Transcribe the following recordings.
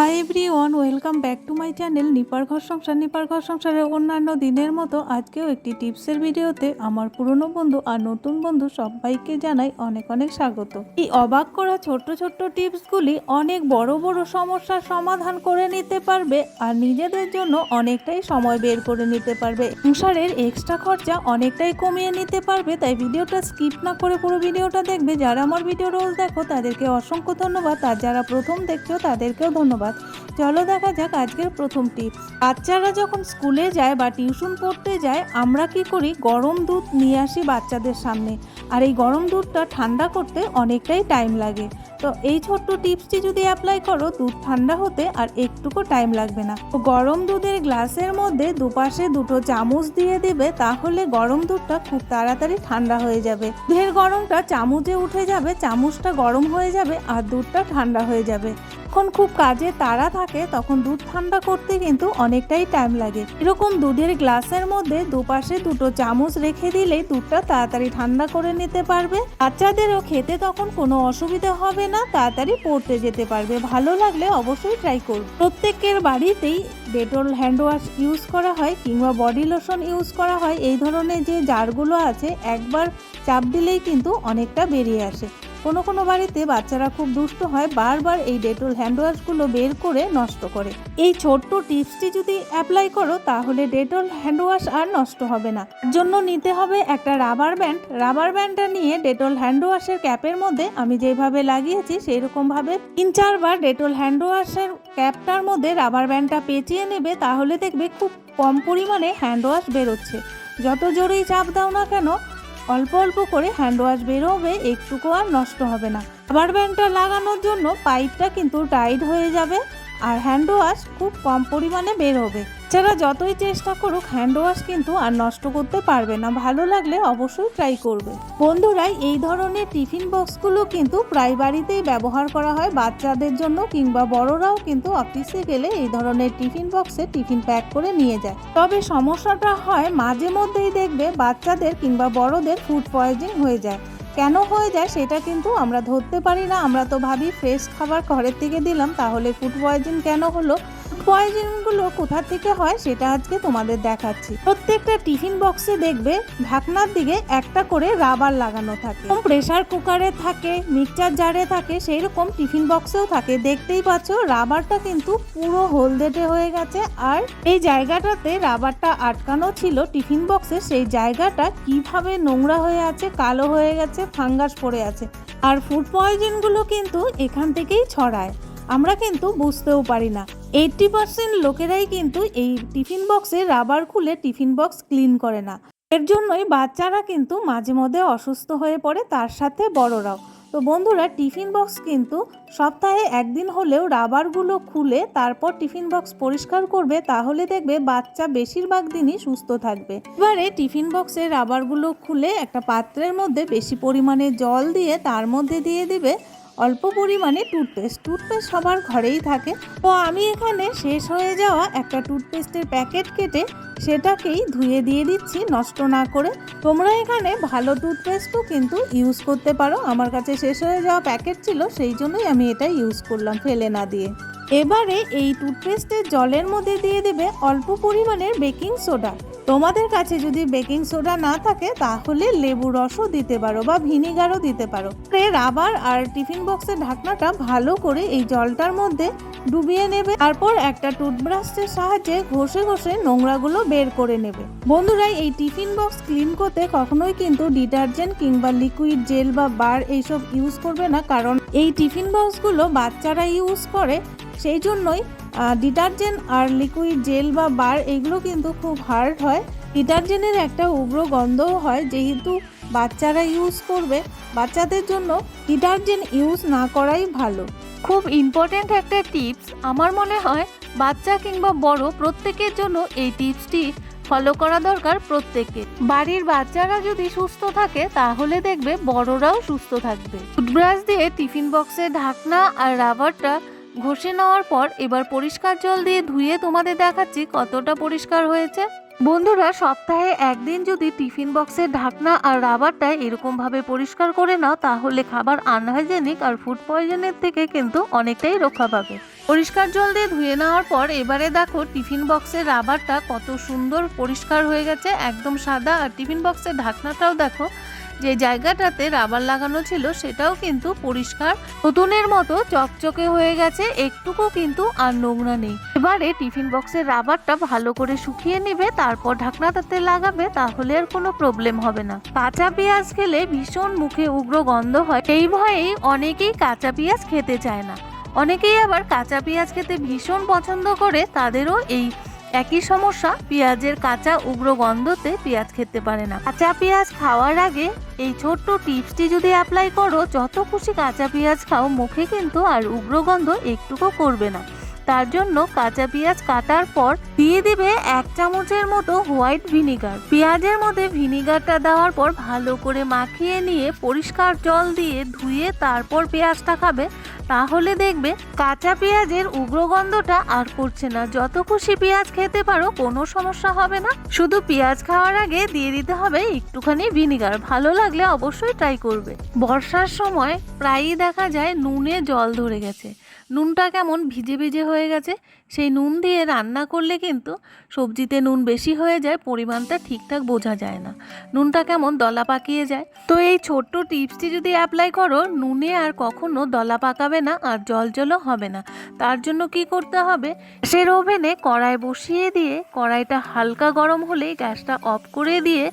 Hi everyone welcome back to my channel নিপার ঘর সংসার নিপার ঘর সংসারের অন্যান্য দিনের মতো আজকেও একটি টিপসের ভিডিওতে আমার পুরনো বন্ধু আর নতুন বন্ধু সবাইকে জানাই অনেক অনেক স্বাগত। এই অবাক করা ছোট্ট ছোট্ট টিপসগুলি অনেক বড় বড় সমস্যার সমাধান করে নিতে পারবে আর নিজেদের জন্য অনেকটাই সময় বের করে নিতে পারবে। সংসারের এক্সট্রা খরচা অনেকটাই কমিয়ে নিতে পারবে, তাই ভিডিওটা স্কিপ না করে পুরো ভিডিওটা দেখবে। যারা আমার ভিডিও রোজ দেখো, তাদেরকে অসংখ্য ধন্যবাদ। আর যারা প্রথম দেখছ, তাদেরকেও ধন্যবাদ। চলো দেখা যাক আজকের প্রথম টিপস বাচ্চারা যখন স্কুলে যায় বা টিউশন পড়তে যায়, আমরা কি করি? গরম দুধ নিয়ে আসি বাচ্চাদের সামনে। আর এই গরম দুধটা ঠান্ডা করতে অনেকটাই টাইম লাগে। তো এই ছোট্ট টিপসটি যদি অ্যাপ্লাই করো, দুধ ঠান্ডা হতে আর একটুকু টাইম লাগবে না। গরম দুধের গ্লাসের মধ্যে দুপাশে দুটো চামচ দিয়ে দেবে, তাহলে গরম দুধটা খুব তাড়াতাড়ি ঠান্ডা হয়ে যাবে। দুধের গরমটা চামচে উঠে যাবে, চামচটা গরম হয়ে যাবে আর দুধটা ঠান্ডা হয়ে যাবে। যখন খুব কাজে তাড়া থাকে, তখন দুধ ঠান্ডা করতে কিন্তু অনেকটাই টাইম লাগে। এরকম দুধের গ্লাসের মধ্যে দুপাশে দুটো চামচ রেখে দিলেই দুধটা তাড়াতাড়ি ঠান্ডা করে নিতে পারবে। বাচ্চাদেরও খেতে তখন কোনো অসুবিধা হবে না, তাড়াতাড়ি পড়তে যেতে পারবে। ভালো লাগলে অবশ্যই ট্রাই করুন। প্রত্যেকের বাড়িতেই ডেটল হ্যান্ড ওয়াশ ইউজ করা হয় কিংবা বডি লোশন ইউজ করা হয়। এই ধরনের যে জারগুলো আছে, একবার চাপ দিলেই কিন্তু অনেকটা বেরিয়ে আসে। কোনো কোনো বাড়িতে বাচ্চারা খুব দুষ্ট হয়, বারবার এই ডেটল হ্যান্ডওয়াশগুলো বের করে নষ্ট করে। এই ছোট্ট টিপসটি যদি অ্যাপ্লাই করো, তাহলে ডেটল হ্যান্ডওয়াশ আর নষ্ট হবে না। জন্য নিতে হবে একটা রাবার ব্যান্ড। রাবার ব্যান্ডটা নিয়ে ডেটল হ্যান্ডওয়াশের ক্যাপের মধ্যে আমি যেভাবে লাগিয়েছি সেই রকমভাবে তিন চারবার ডেটল হ্যান্ডওয়াশের ক্যাপটার মধ্যে রাবার ব্যান্ডটা পেঁচিয়ে নেবে, তাহলে দেখবে খুব কম পরিমাণে হ্যান্ডওয়াশ বেরোচ্ছে। যত জোরেই চাপ দাও না কেন অল্প অল্প করে হ্যান্ড ওয়াশ বেরোবে, একটুকু আর নষ্ট হবে না। রাবার ব্যান্ডটা লাগানোর জন্য পাইপটা কিন্তু টাইট হয়ে যাবে। আর হ্যান্ড ওয়াশ খুব কম পরিমাণে বের হবে। যারা যতই চেষ্টা করুক, হ্যান্ড ওয়াশ কিন্তু আর নষ্ট করতে পারবে না। ভালো লাগলে অবশ্যই ট্রাই করবে। বন্ধুরা, এই ধরনের টিফিন বক্সগুলো কিন্তু প্রায় বাড়িতেই ব্যবহার করা হয়। বাচ্চাদের জন্য কিংবা বড়রাও কিন্তু অফিসে গেলে এই ধরনের টিফিন বক্সে টিফিন প্যাক করে নিয়ে যায়। তবে সমস্যাটা হয়, মাঝে মধ্যেই দেখবে বাচ্চাদের কিংবা বড়দের ফুড পয়জন হয়ে যায়। কেন হয়ে যায় সেটা কিন্তু আমরা ধরতে পারি না। আমরা তো ভাবি ফ্রেশ খাবার ঘরের থেকে দিলাম, তাহলে ফুড পয়জন কেন হলো? পয়জনগুলো কোথা থেকে হয় সেটা আজকে তোমাদের দেখাচ্ছি। প্রত্যেকটা টিফিন বক্সে দেখবে ঢাকনার দিকে একটা করে রাবার লাগানো থাকে। প্রেসার কুকারে থাকে, মিক্সচার জারে থাকে সেই রকম টিফিন বক্সেও থাকে। দেখতেই পাচ্ছ, রাবারটা কিন্তু পুরো হলদেটে হয়ে গেছে। আর এই জায়গাটাতে রাবারটা আটকানো ছিল টিফিন বক্সে, সেই জায়গাটা কীভাবে নোংরা হয়ে আছে, কালো হয়ে গেছে, ফাঙ্গাস পড়ে আছে। আর ফুড পয়জনগুলো কিন্তু এখান থেকেই ছড়ায়। আমরা কিন্তু বুঝতেও পারি না। এইটটি পার্সেন্ট লোকেরাই কিন্তু এই টিফিন বক্সে রাবার খুলে টিফিন বক্স ক্লিন করে না। এর জন্যই বাচ্চারা কিন্তু মাঝে মধ্যে অসুস্থ হয়ে পড়ে, তার সাথে বড়রাও। তো বন্ধুরা, টিফিন বক্স কিন্তু সপ্তাহে একদিন হলেও রাবারগুলো খুলে তারপর টিফিন বক্স পরিষ্কার করবে, তাহলে দেখবে বাচ্চা বেশিরভাগ দিনই সুস্থ থাকবে। এবারে টিফিন বক্সের রাবারগুলো খুলে একটা পাত্রের মধ্যে বেশি পরিমাণে জল দিয়ে তার মধ্যে দিয়ে দিবে। অল্প পরিমাণে টুথপেস্ট টুথপেস্ট সবার ঘরেই থাকে। তো আমি এখানে শেষ হয়ে যাওয়া একটা টুথপেস্টের প্যাকেট কেটে সেটাকেই ধুয়ে দিয়ে দিচ্ছি নষ্ট না করে। তোমরা এখানে ভালো টুথপেস্টও কিন্তু ইউজ করতে পারো। আমার কাছে শেষ হয়ে যাওয়া প্যাকেট ছিল, সেই জন্যই আমি এটা ইউজ করলাম ফেলে না দিয়ে। এবারে এই টুথপেস্টের জলের মধ্যে দিয়ে দেবে অল্প পরিমাণের বেকিং সোডা তোমাদের কাছে যদি বেকিং সোডা না থাকে, তাহলে লেবু রসও দিতে পারো বা ভিনিগারও দিতে পারো। রাবার আর টিফিন বক্সের ঢাকনাটা ভালো করে এই জলটার মধ্যে ডুবিয়ে নেবে, তারপর একটা টুথব্রাশের সাহায্যে ঘষে ঘষে নোংরাগুলো বের করে নেবে। বন্ধুরা, এই টিফিন বক্স ক্লিন করতে কখনোই কিন্তু ডিটারজেন্ট কিংবা লিকুইড জেল বা বার এইসব ইউজ করবে না, কারণ এই টিফিন বক্সগুলো বাচ্চারা ইউজ করে সেই জন্যই ডিটারজেন্ট আর লিকুইড জেল বা বার এগুলো কিন্তু খুব হার্ড হয়। ডিটারজেন্টের একটা উগ্র গন্ধও হয়, যেহেতু বাচ্চারা ইউজ করবে, বাচ্চাদের জন্য ডিটারজেন্ট ইউজ না করাই ভালো। খুব ইম্পর্ট্যান্ট একটা টিপস আমার মনে হয় বাচ্চা কিংবা বড় প্রত্যেকের জন্য এই টিপসটি ফলো করা দরকার প্রত্যেকের বাড়ির বাচ্চারা যদি সুস্থ থাকে, তাহলে দেখবে বড়রাও সুস্থ থাকবে। টুথব্রাশ দিয়ে টিফিন বক্সের ঢাকনা আর রাবারটা ঘষে নেওয়ার পর এবার পরিষ্কার জল দিয়ে ধুয়ে তোমাদের দেখাচ্ছি কতটা পরিষ্কার হয়েছে। বন্ধুরা, সপ্তাহে একদিন যদি টিফিন বক্সের ঢাকনা আর রাবারটা এরকমভাবে পরিষ্কার করে নাও, তাহলে খাবার আনহাইজেনিক আর ফুড পয়জনের থেকে কিন্তু অনেকটাই রক্ষা পাবে। পরিষ্কার জল দিয়ে ধুয়ে নেওয়ার পর এবারে দেখো টিফিন বক্সের রাবারটা কত সুন্দর পরিষ্কার হয়ে গেছে, একদম সাদা। আর টিফিন বক্সের ঢাকনাটাও দেখো যে জায়গাটাতে রাবার লাগানো ছিল সেটাও কিন্তু পরিষ্কার। নতুনের মতো চকচকে হয়ে গেছে, একটুকু কিন্তু আর নোংরা নেই। এবারে টিফিন বক্সের রাবারটা ভালো করে শুকিয়ে নেবে, তারপর ঢাকনাটাতে লাগাবে, তাহলে আর কোনো প্রবলেম হবে না। কাঁচা পেঁয়াজ খেলে ভীষণ মুখে উগ্র গন্ধ হয়। এই ভয়েই অনেকেই কাঁচা পেঁয়াজ খেতে চায় না। অনেকেই আবার কাঁচা পেঁয়াজ খেতে ভীষণ পছন্দ করে, তাদেরও এই একই সমস্যা, পেঁয়াজের কাঁচা উগ্র গন্ধতে পেঁয়াজ খেতে পারে না। কাঁচা পেঁয়াজ খাওয়ার আগে এই ছোট্ট টিপসটি যদি অ্যাপ্লাই করো, যত খুশি কাঁচা পেঁয়াজ খাও, মুখে কিন্তু আর উগ্র গন্ধ একটুকু করবে না। তার জন্য কাঁচা পেঁয়াজ কাটার পর দিয়ে দিবে এক চামচের মতো হোয়াইট ভিনিগার। পেঁয়াজের মধ্যে ভিনিগারটা দেওয়ার পর ভালো করে মাখিয়ে নিয়ে পরিষ্কার জল দিয়ে ধুয়ে তারপর পেঁয়াজটা খাবে। তাহলে দেখবে কাঁচা পেঁয়াজের উগ্র গন্ধটা আর করছে না। যত খুশি পেঁয়াজ খেতে পারো, কোনো সমস্যা হবে না। শুধু পেঁয়াজ খাওয়ার আগে দিয়ে দিতে হবে একটুখানি ভিনিগার। ভালো লাগলে অবশ্যই ট্রাই করবে। বর্ষার সময় প্রায়ই দেখা যায় নুনে জল ধরে গেছে। নুনটা কেমন ভিজে ভিজে হয়ে গেছে, সেই নুন দিয়ে রান্না করলে কিন্তু সবজিতে নুন বেশি হয়ে যায়, পরিমাণটা ঠিকঠাক বোঝা যায় না। নুনটা কেমন দলা পাকিয়ে যায়। তো এই ছোট্ট টিপসটি যদি অ্যাপ্লাই করো, নুনে আর কখনো দলা পাকাবে না আর জল জলও হবে না। তার জন্য কি করতে হবে? গ্যাসের ওভেনে কড়াই বসিয়ে দিয়ে, কড়াইটা হালকা গরম হলেই গ্যাসটা অফ করে দিয়ে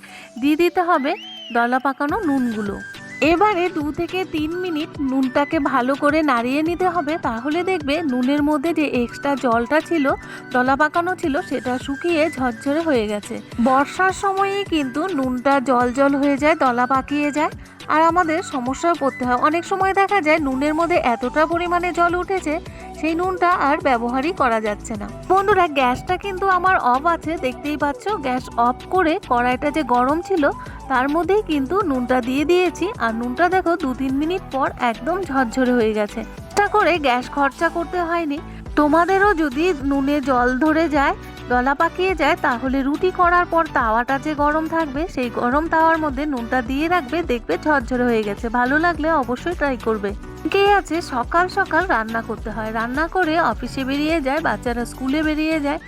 দিয়ে দিতে হবে দলা পাকানো নুনগুলো। এবারে দু থেকে তিন মিনিট নুনটাকে ভালো করে নাড়িয়ে নিতে হবে, তাহলে দেখবে নুনের মধ্যে যে এক্সট্রা জলটা ছিল টলা পাকানো ছিল, সেটা শুকিয়ে ঝরঝরে হয়ে গেছে। বর্ষার সময়ই কিন্তু নুনটা জল জল হয়ে যায় দলা পাকিয়ে যায়। আর আমাদের সমস্যায় পড়তে হয়। অনেক সময় দেখা যায় নুনের মধ্যে এতটা পরিমাণে জল উঠেছে সেই নুনটা আর ব্যবহারই করা যাচ্ছে না। বন্ধুরা, গ্যাসটা কিন্তু আমার অফ আছে, দেখতেই পাচ্ছ? গ্যাস অফ করে কড়াইটা যে গরম ছিল, তার মধ্যেই কিন্তু নুনটা দিয়ে দিয়েছি। আর নুনটা দেখো দু তিন মিনিট পর একদম ঝরঝরে হয়ে গেছে। চেষ্টা করে গ্যাস খরচা করতে হয়নি। তোমাদেরও যদি নুনে জল ধরে যায় দলা পাকিয়ে যায়, তাহলে রুটি করার পর তাওয়াটা যে গরম থাকবে, সেই গরম তাওয়ার মধ্যে নুনটা দিয়ে রাখবে, দেখবে ঝরঝরে হয়ে গেছে। ভালো লাগলে অবশ্যই ট্রাই করবে। কে আছে? সকাল সকাল রান্না করতে হয়। রান্না করে অফিসে বেরিয়ে যায়, বাচ্চারা স্কুলে বেরিয়ে যায়।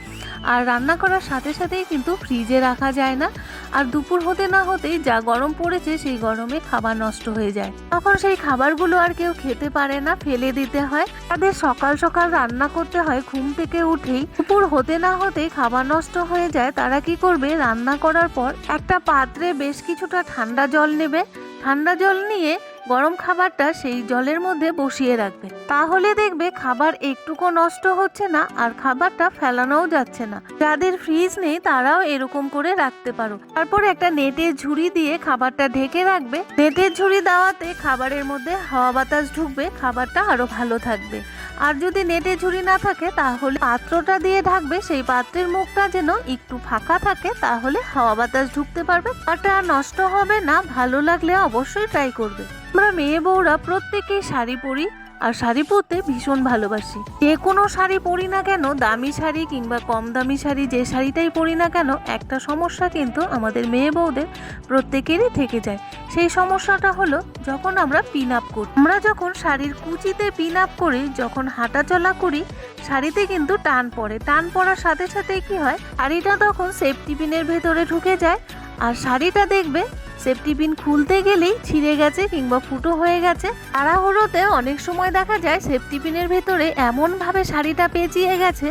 আর রান্না করার সাথে সাথেই কিন্তু ফ্রিজে রাখা যায় না। আর দুপুর হতে না হতেই যা গরম পড়েছে, সেই গরমে খাবার নষ্ট হয়ে যায়। তখন সেই খাবারগুলো আর কেউ খেতে পারে না, ফেলে দিতে হয়। তাদের সকাল সকাল রান্না করতে হয় ঘুম থেকে উঠেই। দুপুর হতে না হতেই খাবার নষ্ট হয়ে যায়। তারা কি করবে? রান্না করার পর একটা পাত্রে বেশ কিছুটা ঠান্ডা জল নেবে। ঠান্ডা জল নিয়ে গরম খাবারটা সেই জলের মধ্যে বসিয়ে রাখবে। তাহলে দেখবে খাবার একটুকু নষ্ট হচ্ছে না আর খাবারটা ফেলানোও যাচ্ছে না। যাদের ফ্রিজ নেই তারাও এরকম করে রাখতে পারো। তারপর একটা নেটের ঝুড়ি দিয়ে খাবারটা ঢেকে রাখবে। নেটের ঝুড়ি দেওয়াতে খাবারের মধ্যে হাওয়া বাতাস ঢুকবে, খাবারটা আরও ভালো থাকবে। আর যদি নেটে ঝুড়ি না থাকে তাহলে পাত্রটা দিয়ে ঢাকবে, সেই পাত্রের মুখটা যেন একটু ফাঁকা থাকে, তাহলে হাওয়া বাতাস ঢুকতে পারবে। খাবারটা নষ্ট হবে না, ভালো লাগলে অবশ্যই ট্রাই করবে। আমরা মেয়ে বউরা প্রত্যেকেই শাড়ি পরি, আর শাড়ি পরতে ভীষণ ভালোবাসি। যে কোনো শাড়ি পরি না কেন, দামি শাড়ি কিংবা কম দামি শাড়ি যে শাড়িটাই পরি না কেন, একটা সমস্যা কিন্তু আমাদের মেয়ে বউদের প্রত্যেকেরই থেকে যায়। সেই সমস্যাটা হলো যখন আমরা পিন আপ করি। আমরা যখন শাড়ির কুচিতে পিন আপ করি, যখন হাঁটাচলা করি, শাড়িতে কিন্তু টান পড়ে। টান পড়ার সাথে সাথে কি হয়, শাড়িটা তখন সেফটি পিনের ভেতরে ঢুকে যায়, আর শাড়িটা দেখবে সেফটি পিন খুলতে গেলেই ছিঁড়ে গেছে কিংবা ফুটো হয়ে গেছে। তাড়াহুড়োতে অনেক সময় দেখা যায় সেফটি পিনের ভেতরে এমনভাবে শাড়িটা পেঁচিয়ে গেছে,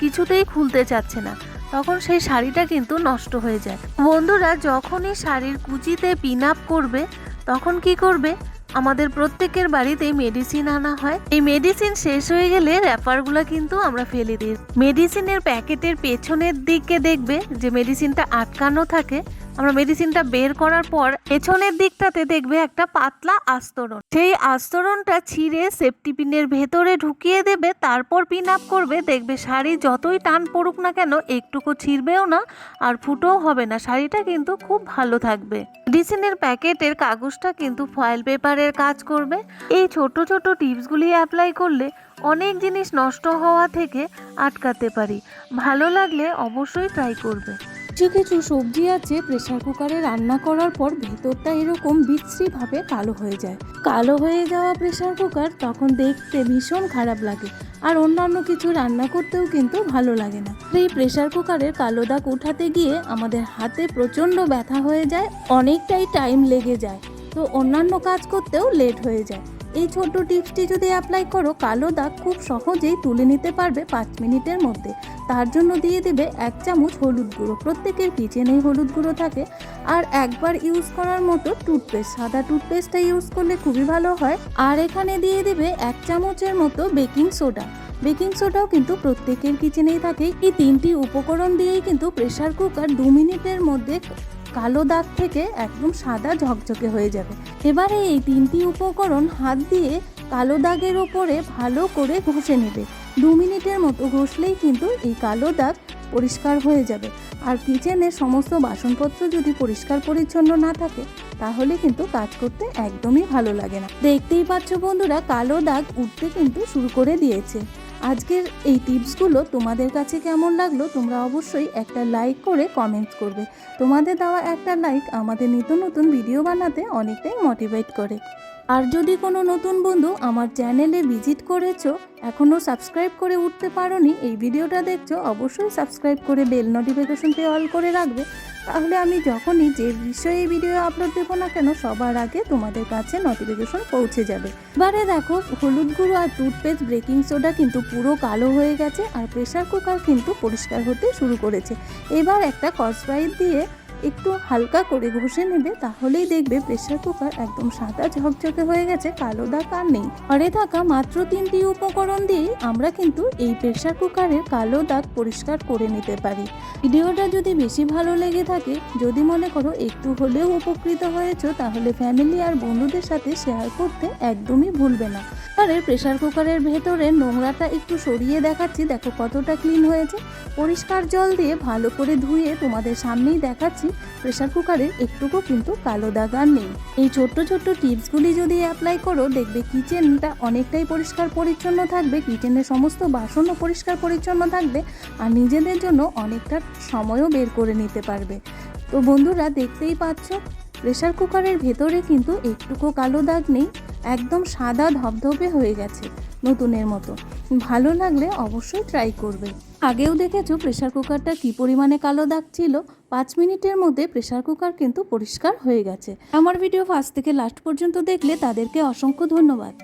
কিছুতেই খুলতে চাচ্ছে না। তখন সেই শাড়িটা কিন্তু নষ্ট হয়ে যায়। বন্ধুরা, যখনই শাড়ির কুচিতে পিন আপ করবে, তখন কি করবে? আমাদের প্রত্যেকের বাড়িতে মেডিসিন আনা হয়। এই মেডিসিন শেষ হয়ে গেলে র্যাপারগুলো কিন্তু আমরা ফেলে দিই। মেডিসিনের প্যাকেটের পেছনের দিকে দেখবে যে মেডিসিনটা আটকানো থাকে। আমরা মেডিসিনটা বের করার পর পেছনের দিকটাতে দেখবে একটা পাতলা আস্তরণ। সেই আস্তরণটা ছিঁড়ে সেফটি পিনের ভেতরে ঢুকিয়ে দেবে, তারপর পিন আপ করবে। দেখবে শাড়ি যতই টান পড়ুক না কেন, একটুকু ছিঁড়বেও না আর ফুটোও হবে না। শাড়িটা কিন্তু খুব ভালো থাকবে। মেডিসিনের প্যাকেটের কাগজটা কিন্তু ফয়েল পেপারের কাজ করবে। এই ছোট ছোট টিপসগুলি অ্যাপ্লাই করলে অনেক জিনিস নষ্ট হওয়া থেকে আটকাতে পারি। ভালো লাগলে অবশ্যই ট্রাই করবে। কিছু কিছু সবজি আছে প্রেসার কুকারে রান্না করার পর ভেতরটা এরকম বিশ্রীভাবে কালো হয়ে যায়। কালো হয়ে যাওয়া প্রেসার কুকার তখন দেখতে ভীষণ খারাপ লাগে। আর অন্যান্য কিছু রান্না করতেও কিন্তু ভালো লাগে না। এই প্রেসার কুকারের কালো দাগ উঠাতে গিয়ে আমাদের হাতে প্রচণ্ড ব্যথা হয়ে যায়, অনেকটাই টাইম লেগে যায়। তো অন্যান্য কাজ করতেও লেট হয়ে যায়। এই ছোট্ট টিপসটি যদি অ্যাপ্লাই করো, কালো দাগ খুব সহজেই তুলে নিতে পারবে পাঁচ মিনিটের মধ্যে। তার জন্য দিয়ে দেবে এক চামচ হলুদ গুঁড়ো। প্রত্যেকের কিচেনেই হলুদ গুঁড়ো থাকে। আর একবার ইউজ করার মতো টুথপেস্ট সাদা টুথপেস্টটা ইউজ করলে খুবই ভালো হয়। আর এখানে দিয়ে দেবে এক চামচের মতো বেকিং সোডা বেকিং সোডাও কিন্তু প্রত্যেকের কিচেনেই থাকে। এই তিনটি উপকরণ দিয়েই কিন্তু প্রেশার কুকার দু মিনিটের মধ্যে কালো দাগ থেকে একদম সাদা ঝকঝকে হয়ে যাবে। এবারে এই তিনটি উপকরণ হাত দিয়ে কালো দাগের ওপরে ভালো করে ঘষে নেবে। দু মিনিটের মতো ঘষলেই কিন্তু এই কালো দাগ পরিষ্কার হয়ে যাবে। আর কিচেনের সমস্ত বাসনপত্র যদি পরিষ্কার পরিচ্ছন্ন না থাকে, তাহলে কিন্তু কাজ করতে একদমই ভালো লাগে না। দেখতেই পাচ্ছ বন্ধুরা, কালো দাগ উঠতে কিন্তু শুরু করে দিয়েছে। আজকের এই টিপসগুলো তোমাদের কাছে কেমন লাগল তোমরা অবশ্যই একটা লাইক করে কমেন্টস করবে। তোমাদের দেওয়া একটা লাইক আমাদের নিত্য নতুন ভিডিও বানাতে অনেকটাই মোটিভেট করে। আর যদি কোনো নতুন বন্ধু আমার চ্যানেলে ভিজিট করেছ, এখনও সাবস্ক্রাইব করে উঠতে পারোনি, এই ভিডিওটা দেখছ, অবশ্যই সাবস্ক্রাইব করে বেল নোটিফিকেশনটি অল করে রাখবে। তাহলে আমি যখনই যে বিষয়ে ভিডিও আপলোড দেবো না কেন, সবার আগে তোমাদের কাছে নোটিফিকেশন পৌঁছে যাবে। এবারে দেখো, হলুদ গুঁড়ো আর টুথপেস্ট বেকিং সোডা কিন্তু পুরো কালো হয়ে গেছে আর প্রেশার কুকার কিন্তু পরিষ্কার হতে শুরু করেছে। এবার একটা কসব্রাইট দিয়ে একটু হালকা করে ঘষে নেবে, তাহলেই দেখবে প্রেসার কুকার একদম সাদা ঝকঝকে হয়ে গেছে, কালো দাগ আর নেই। ঘরে থাকা মাত্র তিনটি উপকরণ দিয়েই আমরা কিন্তু এই প্রেসার কুকারের কালো দাগ পরিষ্কার করে নিতে পারি। ভিডিওটা যদি বেশি ভালো লেগে থাকে, যদি মনে করো একটু হলেও উপকৃত হয়েছো, তাহলে ফ্যামিলি আর বন্ধুদের সাথে শেয়ার করতে একদমই ভুলবে না। কুকারের প্রেসার কুকারের ভেতরে নোংরাটা একটু সরিয়ে দেখাচ্ছি। দেখো কতটা ক্লিন হয়েছে। পরিষ্কার জল দিয়ে ভালো করে ধুয়ে তোমাদের সামনেই দেখাচ্ছি প্রেশার কুকারের একটুকু কিন্তু কালো দাগ আর নেই। এই ছোট্ট ছোট্ট টিপসগুলি যদি অ্যাপ্লাই করো, দেখবে কিচেনটা অনেকটাই পরিষ্কার পরিচ্ছন্ন থাকবে কিচেনের সমস্ত বাসনও পরিষ্কার পরিচ্ছন্ন থাকবে আর নিজেদের জন্য অনেকটা সময়ও বের করে নিতে পারবে। তো বন্ধুরা দেখতেই পাচ্ছ প্রেসার কুকারের ভেতরে কিন্তু একটুকু কালো দাগ নেই। একদম সাদা ধবধবে হয়ে গেছে নতুনের মতো। ভালো লাগলে অবশ্যই ট্রাই করবে। আগেও দেখেছ প্রেশার কুকারটা কি পরিমাণে কালো দাগ ছিল? পাঁচ মিনিটের মধ্যে প্রেশার কুকার কিন্তু পরিষ্কার হয়ে গেছে। আমার ভিডিও ফার্স্ট থেকে লাস্ট পর্যন্ত দেখলে তাদেরকে অসংখ্য ধন্যবাদ।